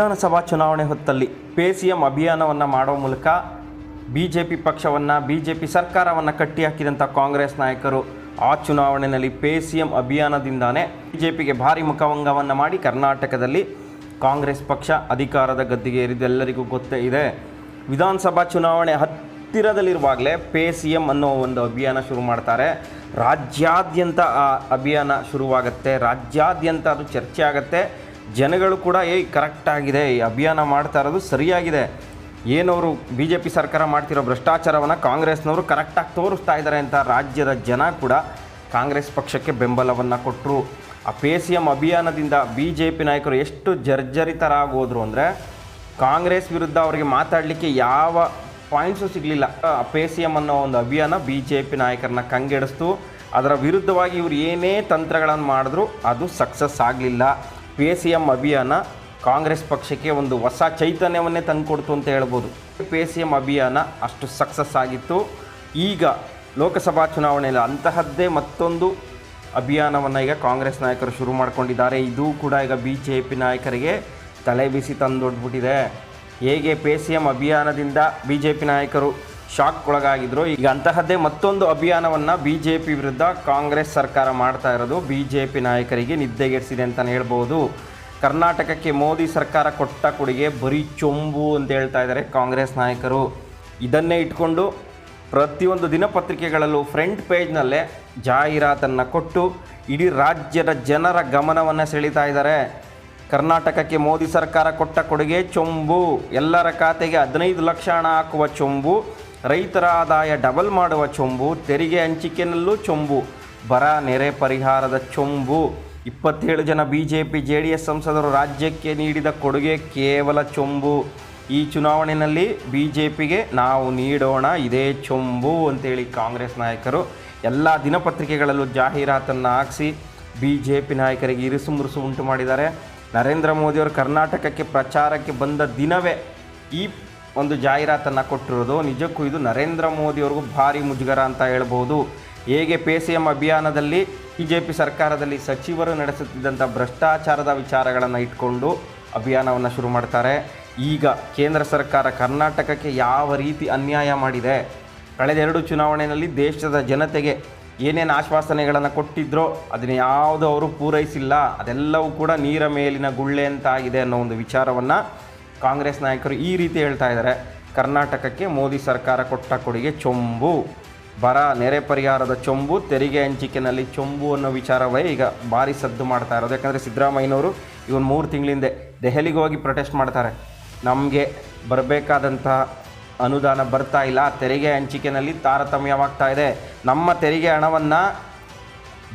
ವಿಧಾನಸಭಾ ಚುನಾವಣೆ ಹೊತ್ತಲ್ಲಿ ಪೇ ಸಿ ಎಂ ಅಭಿಯಾನವನ್ನು ಮಾಡೋ ಮೂಲಕ ಬಿ ಜೆ ಪಿ ಪಕ್ಷವನ್ನು ಬಿ ಜೆ ಪಿ ಸರ್ಕಾರವನ್ನು ಕಟ್ಟಿಹಾಕಿದಂಥ ಕಾಂಗ್ರೆಸ್ ನಾಯಕರು ಆ ಚುನಾವಣೆಯಲ್ಲಿ ಪೇ ಸಿ ಎಂ ಅಭಿಯಾನದಿಂದಾನೇ ಬಿ ಜೆ ಪಿಗೆ ಭಾರಿ ಮುಖಭಂಗವನ್ನು ಮಾಡಿ ಕರ್ನಾಟಕದಲ್ಲಿ ಕಾಂಗ್ರೆಸ್ ಪಕ್ಷ ಅಧಿಕಾರದ ಗದ್ದಿಗೆ ಏರಿದ್ದು ಎಲ್ಲರಿಗೂ ಗೊತ್ತೇ ಇದೆ. ವಿಧಾನಸಭಾ ಚುನಾವಣೆ ಹತ್ತಿರದಲ್ಲಿರುವಾಗಲೇ ಪೇ ಸಿ ಎಂ ಅನ್ನೋ ಒಂದು ಅಭಿಯಾನ ಶುರು ಮಾಡ್ತಾರೆ. ರಾಜ್ಯಾದ್ಯಂತ ಆ ಅಭಿಯಾನ ಶುರುವಾಗುತ್ತೆ. ರಾಜ್ಯಾದ್ಯಂತ ಅದು ಚರ್ಚೆ ಆಗುತ್ತೆ. ಜನಗಳು ಕೂಡ ಏಯ್ ಕರೆಕ್ಟ್ ಆಗಿದೆ, ಈ ಅಭಿಯಾನ ಮಾಡ್ತಾ ಇರೋದು ಸರಿಯಾಗಿದೆ. ಏನವರು ಬಿ ಜೆ ಪಿ ಸರ್ಕಾರ ಮಾಡ್ತಿರೋ ಭ್ರಷ್ಟಾಚಾರವನ್ನು ಕಾಂಗ್ರೆಸ್ನವರು ಕರೆಕ್ಟಾಗಿ ತೋರಿಸ್ತಾ ಇದ್ದಾರೆ ಅಂತ ರಾಜ್ಯದ ಜನ ಕೂಡ ಕಾಂಗ್ರೆಸ್ ಪಕ್ಷಕ್ಕೆ ಬೆಂಬಲವನ್ನು ಕೊಟ್ಟರು ಆ ಪೇ ಸಿ ಎಂ ಅಭಿಯಾನದಿಂದ ಬಿ ಜೆ ಪಿ ನಾಯಕರು ಎಷ್ಟು ಜರ್ಜರಿತರಾಗೋದ್ರು ಅಂದರೆ, ಕಾಂಗ್ರೆಸ್ ವಿರುದ್ಧ ಅವರಿಗೆ ಮಾತಾಡಲಿಕ್ಕೆ ಯಾವ ಪಾಯಿಂಟ್ಸು ಸಿಗಲಿಲ್ಲ. ಆ ಪೇ ಸಿ ಎಂ ಅನ್ನೋ ಒಂದು ಅಭಿಯಾನ ಬಿ ಜೆ ಪಿ ನಾಯಕರನ್ನ ಕಂಗೆಡಿಸ್ತು. ಅದರ ವಿರುದ್ಧವಾಗಿ ಇವರು ಏನೇ ತಂತ್ರಗಳನ್ನು ಮಾಡಿದ್ರು, ಅದು ಸಕ್ಸಸ್ ಆಗಲಿಲ್ಲ. ಪೇ ಸಿ ಎಂ ಅಭಿಯಾನ ಕಾಂಗ್ರೆಸ್ ಪಕ್ಷಕ್ಕೆ ಒಂದು ಹೊಸ ಚೈತನ್ಯವನ್ನೇ ತಂದುಕೊಡ್ತು ಅಂತ ಹೇಳ್ಬೋದು. ಪೇ ಸಿ ಎಂ ಅಭಿಯಾನ ಅಷ್ಟು ಸಕ್ಸಸ್ ಆಗಿತ್ತು. ಈಗ ಲೋಕಸಭಾ ಚುನಾವಣೆಯಲ್ಲಿ ಅಂತಹದ್ದೇ ಮತ್ತೊಂದು ಅಭಿಯಾನವನ್ನು ಈಗ ಕಾಂಗ್ರೆಸ್ ನಾಯಕರು ಶುರು ಮಾಡಿಕೊಂಡಿದ್ದಾರೆ. ಇದು ಕೂಡ ಈಗ ಬಿ ಜೆ ಪಿ ನಾಯಕರಿಗೆ ತಲೆ ಬಿಸಿ ತಂದೊಡ್ಬಿಟ್ಟಿದೆ. ಹೇಗೆ ಪಿ ಸಿ ಎಂ ಅಭಿಯಾನದಿಂದ ಬಿ ಜೆ ಪಿ ನಾಯಕರು ಶಾಕ್ ಒಳಗಾಗಿದ್ರು ಈಗ ಅಂತಹದ್ದೇ ಮತ್ತೊಂದು ಅಭಿಯಾನವನ್ನು ಬಿ ಜೆ ಪಿ ವಿರುದ್ಧ ಕಾಂಗ್ರೆಸ್ ಸರ್ಕಾರ ಮಾಡ್ತಾ ಇರೋದು. ಬಿ ಜೆ ಪಿ ನಾಯಕರಿಗೆ ನಿದ್ದೆಗೆಡಿಸಿದೆ ಅಂತಲೇ ಹೇಳ್ಬೋದು. ಕರ್ನಾಟಕಕ್ಕೆ ಮೋದಿ ಸರ್ಕಾರ ಕೊಟ್ಟ ಕೊಡುಗೆ ಬರೀ ಚೊಂಬು ಅಂತ ಹೇಳ್ತಾ ಇದ್ದಾರೆ ಕಾಂಗ್ರೆಸ್ ನಾಯಕರು. ಇದನ್ನೇ ಇಟ್ಕೊಂಡು ಪ್ರತಿಯೊಂದು ದಿನಪತ್ರಿಕೆಗಳಲ್ಲೂ ಫ್ರಂಟ್ ಪೇಜ್ನಲ್ಲೇ ಜಾಹೀರಾತನ್ನು ಕೊಟ್ಟು ಇಡೀ ರಾಜ್ಯದ ಜನರ ಗಮನವನ್ನು ಸೆಳೀತಾ ಇದ್ದಾರೆ. ಕರ್ನಾಟಕಕ್ಕೆ ಮೋದಿ ಸರ್ಕಾರ ಕೊಟ್ಟ ಕೊಡುಗೆ ಚೊಂಬು. ಎಲ್ಲರ ಖಾತೆಗೆ ಹದಿನೈದು ಲಕ್ಷ ಹಣ ಹಾಕುವ ಚೊಂಬು. ರೈತರ ಆದಾಯ ಡಬಲ್ ಮಾಡುವ ಚೊಂಬು, ತೆರಿಗೆ ಹಂಚಿಕೆಯಲ್ಲೂ ಚೊಂಬು, ಬರ ನೆರೆ ಪರಿಹಾರದ ಚೊಂಬು. ಇಪ್ಪತ್ತೇಳು ಜನ B J P J D S ಸಂಸದರು ರಾಜ್ಯಕ್ಕೆ ನೀಡಿದ ಕೊಡುಗೆ ಕೇವಲ ಚೊಂಬು. ಈ ಚುನಾವಣೆಯಲ್ಲಿ ಬಿ ಜೆ ಪಿಗೆ ನಾವು ನೀಡೋಣ, ಇದೇ ಚೊಂಬು ಅಂತೇಳಿ ಕಾಂಗ್ರೆಸ್ ನಾಯಕರು ಎಲ್ಲ ದಿನಪತ್ರಿಕೆಗಳಲ್ಲೂ ಜಾಹೀರಾತನ್ನು ಹಾಕಿಸಿ ಬಿ ಜೆ ಪಿ ನಾಯಕರಿಗೆ ಇರಿಸು ಮುರುಸು ಉಂಟು ಮಾಡಿದ್ದಾರೆ. ನರೇಂದ್ರ ಮೋದಿಯವರು ಕರ್ನಾಟಕಕ್ಕೆ ಪ್ರಚಾರಕ್ಕೆ ಬಂದ ದಿನವೇ ಈ ಒಂದು ಜಾಹೀರಾತನ್ನು ಕೊಟ್ಟಿರೋದು. ನಿಜಕ್ಕೂ ಇದು ನರೇಂದ್ರ ಮೋದಿಯವ್ರಿಗೂ ಭಾರಿ ಮುಜುಗರ ಅಂತ ಹೇಳ್ಬೋದು. ಹೇಗೆ ಪೇ ಸಿ ಎಂ ಅಭಿಯಾನದಲ್ಲಿ ಬಿ ಜೆ ಪಿ ಸರ್ಕಾರದಲ್ಲಿ ಸಚಿವರು ನಡೆಸುತ್ತಿದ್ದಂಥ ಭ್ರಷ್ಟಾಚಾರದ ವಿಚಾರಗಳನ್ನು ಇಟ್ಕೊಂಡು ಅಭಿಯಾನವನ್ನು ಶುರು ಮಾಡ್ತಾರೆ. ಈಗ ಕೇಂದ್ರ ಸರ್ಕಾರ ಕರ್ನಾಟಕಕ್ಕೆ ಯಾವ ರೀತಿ ಅನ್ಯಾಯ ಮಾಡಿದೆ? ಕಳೆದೆರಡು ಚುನಾವಣೆಯಲ್ಲಿ ದೇಶದ ಜನತೆಗೆ ಏನೇನು ಆಶ್ವಾಸನೆಗಳನ್ನು ಕೊಟ್ಟಿದ್ರೋ ಅದನ್ನ ಯಾವುದೂ ಅವರು ಪೂರೈಸಿಲ್ಲ. ಅದೆಲ್ಲವೂ ಕೂಡ ನೀರ ಮೇಲಿನ ಗುಳ್ಳೆ ಅಂತ ಆಗಿದೆ ಅನ್ನೋ ಒಂದು ವಿಚಾರವನ್ನು ಕಾಂಗ್ರೆಸ್ ನಾಯಕರು ಈ ರೀತಿ ಹೇಳ್ತಾ ಇದ್ದಾರೆ, ಕರ್ನಾಟಕಕ್ಕೆ ಮೋದಿ ಸರ್ಕಾರ ಕೊಟ್ಟ ಕೊಡುಗೆ ಚೊಂಬು. ಬರ, ನೆರೆ ಪರಿಹಾರದ ಚೊಂಬು, ತೆರಿಗೆ ಹಂಚಿಕೆನಲ್ಲಿ ಚೊಂಬು ಅನ್ನೋ ವಿಚಾರವೇ ಈಗ ಭಾರಿ ಸದ್ದು ಮಾಡ್ತಾ ಇರೋದು. ಯಾಕಂದರೆ ಸಿದ್ದರಾಮಯ್ಯನವರು ಇವನು ಮೂರು ತಿಂಗಳಿಂದ ದೆಹಲಿಗೆ ಹೋಗಿ ಪ್ರೊಟೆಸ್ಟ್ ಮಾಡ್ತಾರೆ. ನಮಗೆ ಬರಬೇಕಾದಂಥ ಅನುದಾನ ಬರ್ತಾ ಇಲ್ಲ, ತೆರಿಗೆ ಹಂಚಿಕೆನಲ್ಲಿ ತಾರತಮ್ಯವಾಗ್ತಾ ಇದೆ. ನಮ್ಮ ತೆರಿಗೆ ಹಣವನ್ನು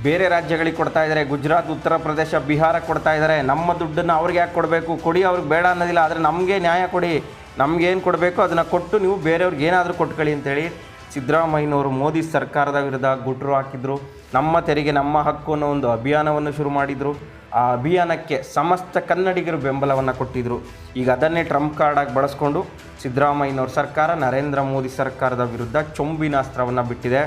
ಬೇರೆ ರಾಜ್ಯಗಳಿಗೆ ಕೊಡ್ತಾ ಇದ್ದಾರೆ. ಗುಜರಾತ್, ಉತ್ತರ ಪ್ರದೇಶ ಬಿಹಾರಕ್ಕೆ ಕೊಡ್ತಾ ಇದ್ದಾರೆ. ನಮ್ಮ ದುಡ್ಡನ್ನು ಅವ್ರಿಗೆ ಯಾಕೆ ಕೊಡಬೇಕು? ಕೊಡಿ, ಅವ್ರಿಗೆ ಬೇಡ ಅನ್ನೋದಿಲ್ಲ. ಆದರೆ ನಮಗೆ ನ್ಯಾಯ ಕೊಡಿ. ನಮಗೇನು ಕೊಡಬೇಕು? ಅದನ್ನು ಕೊಟ್ಟು ನೀವು ಬೇರೆಯವ್ರಿಗೆ ಏನಾದರೂ ಕೊಟ್ಕೊಳ್ಳಿ ಅಂತೇಳಿ ಸಿದ್ದರಾಮಯ್ಯನವರು ಮೋದಿ ಸರ್ಕಾರದ ವಿರುದ್ಧ ಗುಟ್ರು ಹಾಕಿದರು. ನಮ್ಮ ತೆರಿಗೆ, ನಮ್ಮ ಹಕ್ಕು ಅನ್ನೋ ಒಂದು ಅಭಿಯಾನವನ್ನು ಶುರು ಮಾಡಿದರು. ಆ ಅಭಿಯಾನಕ್ಕೆ ಸಮಸ್ತ ಕನ್ನಡಿಗರು ಬೆಂಬಲವನ್ನು ಕೊಟ್ಟಿದ್ದರು ಈಗ ಅದನ್ನೇ ಟ್ರಂಪ್ ಕಾರ್ಡಾಗಿ ಬಳಸ್ಕೊಂಡು ಸಿದ್ದರಾಮಯ್ಯನವ್ರ ಸರ್ಕಾರ, ನರೇಂದ್ರ ಮೋದಿ ಸರ್ಕಾರದ ವಿರುದ್ಧ ಚೊಂಬಿನ ಅಸ್ತ್ರವನ್ನು ಬಿಟ್ಟಿದೆ.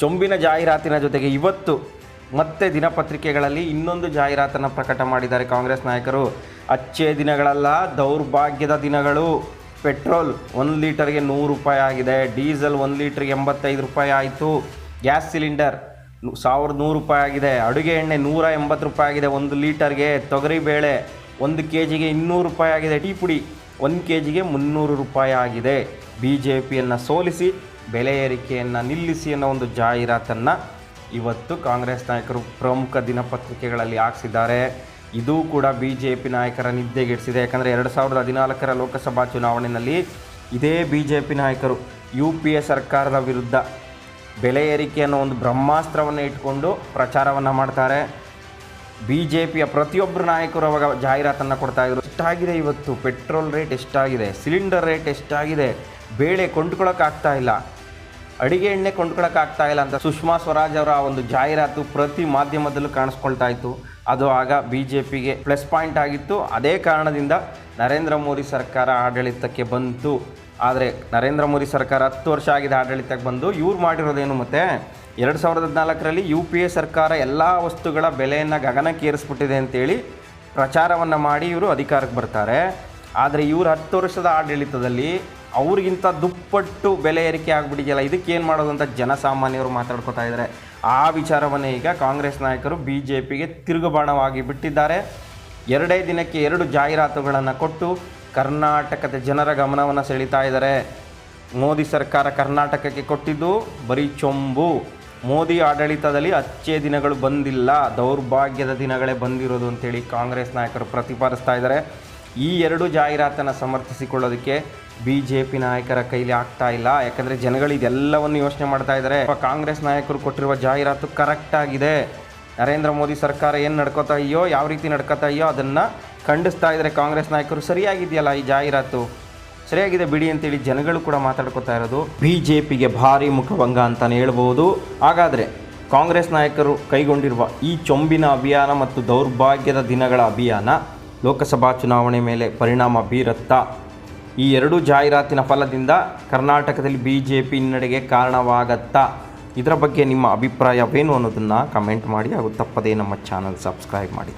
ಚೊಂಬಿನ ಜಾಹೀರಾತಿನ ಜೊತೆಗೆ ಇವತ್ತು ಮತ್ತೆ ದಿನಪತ್ರಿಕೆಗಳಲ್ಲಿ ಇನ್ನೊಂದು ಜಾಹೀರಾತನ್ನು ಪ್ರಕಟ ಮಾಡಿದ್ದಾರೆ ಕಾಂಗ್ರೆಸ್ ನಾಯಕರು. ಅಚ್ಚೆ ದಿನಗಳಲ್ಲ, ದೌರ್ಭಾಗ್ಯದ ದಿನಗಳು. ಪೆಟ್ರೋಲ್ ಒಂದು ಲೀಟರ್ಗೆ ನೂರು ರೂಪಾಯಿ ಆಗಿದೆ, ಡೀಸೆಲ್ ಒಂದು ಲೀಟ್ರಿಗೆ ಎಂಬತ್ತೈದು ರೂಪಾಯಿ ಆಯಿತು. ಗ್ಯಾಸ್ ಸಿಲಿಂಡರ್ ಸಾವಿರದ ನೂರು ರೂಪಾಯಿ ಆಗಿದೆ, ಅಡುಗೆ ಎಣ್ಣೆ ನೂರ ಎಂಬತ್ತು ರೂಪಾಯಿ ಆಗಿದೆ ಒಂದು ಲೀಟರ್ಗೆ. ತೊಗರಿಬೇಳೆ ಒಂದು ಕೆ ಜಿಗೆ ಇನ್ನೂರು ರೂಪಾಯಿ ಆಗಿದೆ, ಟೀ ಪುಡಿ ಒಂದು ಕೆ ಜಿಗೆ ಮುನ್ನೂರು ರೂಪಾಯಿ ಆಗಿದೆ. ಬಿ ಜೆ ಪಿಯನ್ನು ಸೋಲಿಸಿ, ಬೆಲೆ ಏರಿಕೆಯನ್ನು ನಿಲ್ಲಿಸಿ ಅನ್ನೋ ಒಂದು ಜಾಹೀರಾತನ್ನು ಇವತ್ತು ಕಾಂಗ್ರೆಸ್ ನಾಯಕರು ಪ್ರಮುಖ ದಿನಪತ್ರಿಕೆಗಳಲ್ಲಿ ಹಾಕ್ಸಿದ್ದಾರೆ. ಇದು ಕೂಡ ಬಿ ಜೆ ಪಿ ನಾಯಕರ ನಿದ್ದೆಗೆಡಿಸಿದೆ. ಯಾಕಂದರೆ ಎರಡು ಸಾವಿರದ ಹದಿನಾಲ್ಕರ ಲೋಕಸಭಾ ಚುನಾವಣೆಯಲ್ಲಿ ಇದೇ ಬಿ ಜೆ ಪಿ ನಾಯಕರು ಯು ಪಿ ಎ ಸರ್ಕಾರದ ವಿರುದ್ಧ ಬೆಲೆ ಏರಿಕೆ ಅನ್ನೋ ಒಂದು ಬ್ರಹ್ಮಾಸ್ತ್ರವನ್ನು ಇಟ್ಕೊಂಡು ಪ್ರಚಾರವನ್ನು ಮಾಡ್ತಾರೆ. ಬಿ ಜೆ ಪಿಯ ಪ್ರತಿಯೊಬ್ಬರು ನಾಯಕರು ಅವಾಗ ಜಾಹೀರಾತನ್ನು ಕೊಡ್ತಾ ಇದ್ರು. ಎಷ್ಟಾಗಿದೆ ಇವತ್ತು? ಪೆಟ್ರೋಲ್ ರೇಟ್ ಎಷ್ಟಾಗಿದೆ? ಸಿಲಿಂಡರ್ ರೇಟ್ ಎಷ್ಟಾಗಿದೆ? ಬೇಳೆ ಕೊಂಡ್ಕೊಳ್ಳೋಕ್ಕಾಗ್ತಾ ಇಲ್ಲ. ಅಡಿಗೆ ಎಣ್ಣೆ ಕೊಂಡ್ಕೊಳ್ಳೋಕ್ಕಾಗ್ತಾ ಇಲ್ಲ ಅಂತ ಸುಷ್ಮಾ ಸ್ವರಾಜ್ ಅವರ ಒಂದು ಜಾಹೀರಾತು ಪ್ರತಿ ಮಾಧ್ಯಮದಲ್ಲೂ ಕಾಣಿಸ್ಕೊಳ್ತಾ ಇತ್ತು. ಅದು ಆಗ ಬಿ ಜೆ ಪಿಗೆ ಪ್ಲಸ್ ಪಾಯಿಂಟ್ ಆಗಿತ್ತು. ಅದೇ ಕಾರಣದಿಂದ ನರೇಂದ್ರ ಮೋದಿ ಸರ್ಕಾರ ಆಡಳಿತಕ್ಕೆ ಬಂತು. ಆದರೆ ನರೇಂದ್ರ ಮೋದಿ ಸರ್ಕಾರ ಹತ್ತು ವರ್ಷ ಆಗಿದೆ ಆಡಳಿತಕ್ಕೆ ಬಂದು. ಇವ್ರು ಮಾಡಿರೋದೇನು ಮತ್ತೆ? ಎರಡು ಸಾವಿರದ ಹದಿನಾಲ್ಕರಲ್ಲಿ ಯು ಪಿ ಎ ಸರ್ಕಾರ ಎಲ್ಲ ವಸ್ತುಗಳ ಬೆಲೆಯನ್ನು ಗಗನಕ್ಕೇರಿಸ್ಬಿಟ್ಟಿದೆ ಅಂತೇಳಿ ಪ್ರಚಾರವನ್ನು ಮಾಡಿ ಇವರು ಅಧಿಕಾರಕ್ಕೆ ಬರ್ತಾರೆ. ಆದರೆ ಇವರು ಹತ್ತು ವರ್ಷದ ಆಡಳಿತದಲ್ಲಿ ಅವ್ರಿಗಿಂತ ದುಪ್ಪಟ್ಟು ಬೆಲೆ ಏರಿಕೆ ಆಗಿಬಿಟ್ಟಿದೆಯಲ್ಲ, ಇದಕ್ಕೆ ಏನು ಮಾಡೋದು ಅಂತ ಜನಸಾಮಾನ್ಯರು ಮಾತಾಡ್ಕೋತಾ ಇದ್ದಾರೆ. ಆ ವಿಚಾರವನ್ನೇ ಈಗ ಕಾಂಗ್ರೆಸ್ ನಾಯಕರು ಬಿ ಜೆ ಪಿಗೆ ತಿರುಗುಬಾಣವಾಗಿ ಬಿಟ್ಟಿದ್ದಾರೆ. ಎರಡೇ ದಿನಕ್ಕೆ ಎರಡು ಜಾಹೀರಾತುಗಳನ್ನು ಕೊಟ್ಟು ಕರ್ನಾಟಕದ ಜನರ ಗಮನವನ್ನು ಸೆಳೀತಾ ಇದ್ದಾರೆ. ಮೋದಿ ಸರ್ಕಾರ ಕರ್ನಾಟಕಕ್ಕೆ ಕೊಟ್ಟಿದ್ದು ಬರೀ ಚೊಂಬು. ಮೋದಿ ಆಡಳಿತದಲ್ಲಿ ಅಚ್ಚೇ ದಿನಗಳು ಬಂದಿಲ್ಲ, ದೌರ್ಭಾಗ್ಯದ ದಿನಗಳೇ ಬಂದಿರೋದು ಅಂತೇಳಿ ಕಾಂಗ್ರೆಸ್ ನಾಯಕರು ಪ್ರತಿಪಾದಿಸ್ತಾ ಇದ್ದಾರೆ. ಈ ಎರಡು ಜಾಹೀರಾತನ್ನು ಸಮರ್ಥಿಸಿಕೊಳ್ಳೋದಕ್ಕೆ ಬಿ ಜೆ ಪಿ ನಾಯಕರ ಕೈಲಿ ಆಗ್ತಾ ಇಲ್ಲ. ಯಾಕಂದರೆ ಜನಗಳು ಇದೆಲ್ಲವನ್ನು ಯೋಚನೆ ಮಾಡ್ತಾ ಇದ್ದಾರೆ ಕಾಂಗ್ರೆಸ್ ನಾಯಕರು ಕೊಟ್ಟಿರುವ ಜಾಹೀರಾತು ಕರೆಕ್ಟ್ ಆಗಿದೆ. ನರೇಂದ್ರ ಮೋದಿ ಸರ್ಕಾರ ಏನು ನಡ್ಕೋತಾ ಇದೆಯೋ, ಯಾವ ರೀತಿ ನಡ್ಕೋತಾ ಇದೆಯೋ ಅದನ್ನು ಖಂಡಿಸ್ತಾ ಇದ್ದಾರೆ ಕಾಂಗ್ರೆಸ್ ನಾಯಕರು. ಸರಿಯಾಗಿದೆಯಲ್ಲ ಈ ಜಾಹೀರಾತು? ಸರಿಯಾಗಿದೆ ಬಿಡಿ ಅಂತೇಳಿ ಜನಗಳು ಕೂಡ ಮಾತಾಡ್ಕೊತಾ ಇರೋದು. ಬಿ ಜೆ ಪಿಗೆ ಭಾರಿ ಮುಖಭಂಗ ಅಂತಲೇ ಹೇಳ್ಬೋದು. ಹಾಗಾದರೆ ಕಾಂಗ್ರೆಸ್ ನಾಯಕರು ಕೈಗೊಂಡಿರುವ ಈ ಚೊಂಬಿನ ಅಭಿಯಾನ ಮತ್ತು ದೌರ್ಭಾಗ್ಯದ ದಿನಗಳ ಅಭಿಯಾನ ಲೋಕಸಭಾ ಚುನಾವಣೆ ಮೇಲೆ ಪರಿಣಾಮ ಬೀರುತ್ತಾ, ಈ ಎರಡು ಜಾಹೀರಾತಿನ ಫಲದಿಂದ ಕರ್ನಾಟಕದಲ್ಲಿ ಬಿ ಜೆ ಪಿ ಹಿನ್ನಡೆಗೆ ಕಾರಣವಾಗತ್ತಾ, ಇದರ ಬಗ್ಗೆ ನಿಮ್ಮ ಅಭಿಪ್ರಾಯವೇನು ಅನ್ನೋದನ್ನು ಕಮೆಂಟ್ ಮಾಡಿ ಹಾಗೂ ತಪ್ಪದೇ ನಮ್ಮ ಚಾನಲ್ ಸಬ್ಸ್ಕ್ರೈಬ್ ಮಾಡಿ.